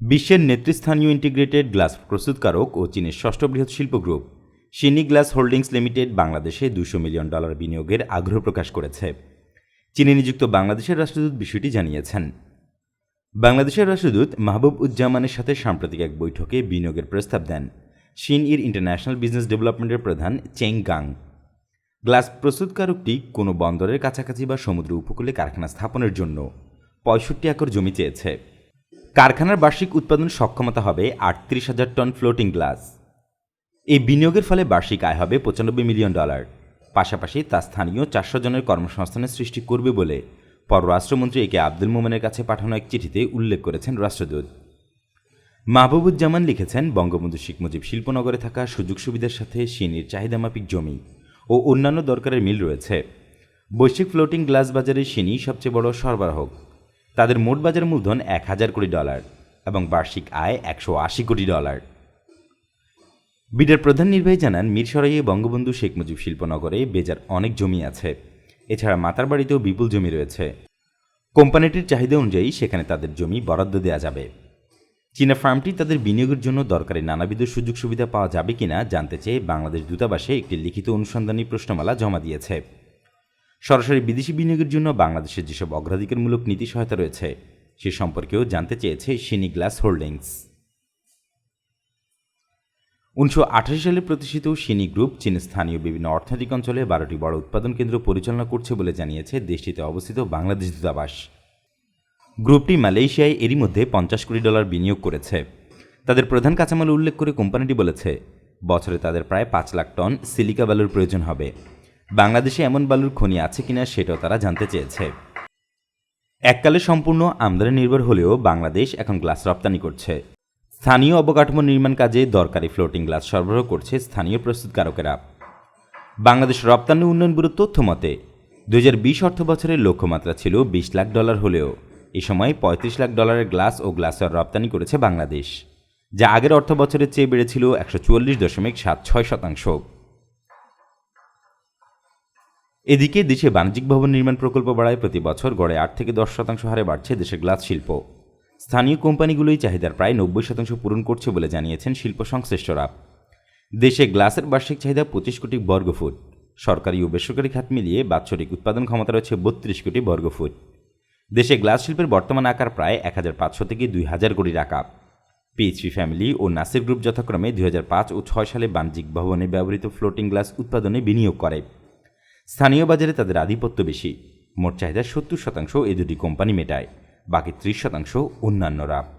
বিশ্বের নেতৃস্থানীয় integrated glass প্রস্তুতকারক ও চীনের ষষ্ঠ বৃহৎ শিল্প গ্রুপ সিনি গ্লাস হোল্ডিংস লিমিটেড বাংলাদেশে দুশো মিলিয়ন ডলার বিনিয়োগের আগ্রহ প্রকাশ করেছে। চীনে নিযুক্ত বাংলাদেশের রাষ্ট্রদূত বিষয়টি জানিয়েছেন। বাংলাদেশের রাষ্ট্রদূত মাহবুব উজ্জামানের সাথে সাম্প্রতিক এক বৈঠকে বিনিয়োগের প্রস্তাব দেন শিন ইর ইন্টারন্যাশনাল বিজনেস ডেভেলপমেন্টের প্রধান চেং গাং গ্লাস প্রস্তুতকারকটি কোনো বন্দরের কাছাকাছি বা সমুদ্র উপকূলে কারখানা স্থাপনের জন্য পঁয়ষট্টি একর জমি চেয়েছে। কারখানার বার্ষিক উৎপাদন সক্ষমতা হবে আটত্রিশ হাজার টন ফ্লোটিং গ্লাস এই বিনিয়োগের ফলে বার্ষিক আয় হবে পঁচানব্বই মিলিয়ন ডলার। পাশাপাশি তা স্থানীয় চারশো জনের কর্মসংস্থানের সৃষ্টি করবে বলে পররাষ্ট্রমন্ত্রী একে আব্দুল মোমেনের কাছে পাঠানো এক চিঠিতে উল্লেখ করেছেন রাষ্ট্রদূত। মাহবুবুজ্জামান লিখেছেন, বঙ্গবন্ধু শেখ মুজিব শিল্পনগরে থাকা সুযোগ সুবিধার সাথে সিনির চাহিদামাফিক জমি ও অন্যান্য দরকারের মিল রয়েছে। বৈশ্বিক ফ্লোটিং গ্লাস বাজারে সিনি সবচেয়ে বড় সরবরাহক তাদের মোট বাজার মূলধন এক হাজার কোটি ডলার এবং বার্ষিক আয় একশো আশি কোটি ডলার। বিডের প্রধান নির্বাহী জানান মিরসরাইয়ে বঙ্গবন্ধু শেখ মুজিব শিল্পনগরে বেজার অনেক জমি আছে। এছাড়া মাতার বাড়িতেও বিপুল জমি রয়েছে। কোম্পানিটির চাহিদা অনুযায়ী সেখানে তাদের জমি বরাদ্দ দেওয়া যাবে। চীনা ফার্মটি তাদের বিনিয়োগের জন্য দরকারি নানাবিধ সুযোগ সুবিধা পাওয়া যাবে কিনা জানতে চেয়ে বাংলাদেশ দূতাবাসে একটি লিখিত অনুসন্ধানী প্রশ্নমালা জমা দিয়েছে। সরাসরি বিদেশি বিনিয়োগের জন্য বাংলাদেশের যেসব অগ্রাধিকারমূলক নীতি সহায়তা রয়েছে, সে সম্পর্কেও জানতে চেয়েছে সিনি গ্লাস হোল্ডিংস উনিশশো আঠাশি সালে প্রতিষ্ঠিত সিনি গ্রুপ চীনের স্থানীয় বিভিন্ন অর্থনৈতিক অঞ্চলে বারোটি বড় উৎপাদন কেন্দ্র পরিচালনা করছে বলে জানিয়েছে দেশটিতে অবস্থিত বাংলাদেশ দূতাবাস। গ্রুপটি মালয়েশিয়ায় এরই মধ্যে পঞ্চাশ কোটি ডলার বিনিয়োগ করেছে। তাদের প্রধান কাঁচামাল উল্লেখ করে কোম্পানিটি বলেছে, বছরে তাদের প্রায় পাঁচ লাখ টন সিলিকা বালুর প্রয়োজন হবে। বাংলাদেশে এমন বালুর খনি আছে কিনা সেটাও তারা জানতে চেয়েছে। এককালে সম্পূর্ণ আমদানি নির্ভর হলেও বাংলাদেশ এখন গ্লাস রপ্তানি করছে। স্থানীয় অবকাঠামো নির্মাণ কাজে দরকারি ফ্লোটিং গ্লাস সরবরাহ করছে স্থানীয় প্রস্তুতকারকেরা। বাংলাদেশ রপ্তানি উন্নয়ন ব্যুরোর তথ্য মতে, দুই হাজার বিশ অর্থ বছরের লক্ষ্যমাত্রা ছিল বিশ লাখ ডলার হলেও এ সময় পঁয়ত্রিশ লাখ ডলারের গ্লাস ও গ্লাসের রপ্তানি করেছে বাংলাদেশ, যা আগের অর্থ বছরের চেয়ে বেড়েছিল একশো চুয়াল্লিশ দশমিক সাত ছয় শতাংশ। এদিকে দেশে বাণিজ্যিক ভবন নির্মাণ প্রকল্প বাড়ায় প্রতি বছর গড়ে আট থেকে দশ শতাংশ হারে বাড়ছে দেশের গ্লাস শিল্প। স্থানীয় কোম্পানিগুলোই চাহিদার প্রায় নব্বই শতাংশ পূরণ করছে বলে জানিয়েছেন শিল্প সংশ্লিষ্টরা। দেশে গ্লাসের বার্ষিক চাহিদা পঁচিশ কোটি বর্গফুট। সরকারি ও বেসরকারি খাত মিলিয়ে বাৎসরিক উৎপাদন ক্ষমতা রয়েছে বত্রিশ কোটি বর্গফুট। দেশে গ্লাস শিল্পের বর্তমান আকার প্রায় এক হাজার পাঁচশো থেকে দুই হাজার কোটি টাকা। পিএইচপি ফ্যামিলি ও নাসির গ্রুপ যথাক্রমে দুই হাজার পাঁচ ও ছয় সালে বাণিজ্যিক ভবনে ব্যবহৃত ফ্লোটিং গ্লাস উৎপাদনে বিনিয়োগ করে। স্থানীয় বাজারে তাদের আধিপত্য বেশি। মোট চাহিদার সত্তর শতাংশ এ দুটি কোম্পানি মেটায়, বাকি ত্রিশ শতাংশ অন্যান্যরা।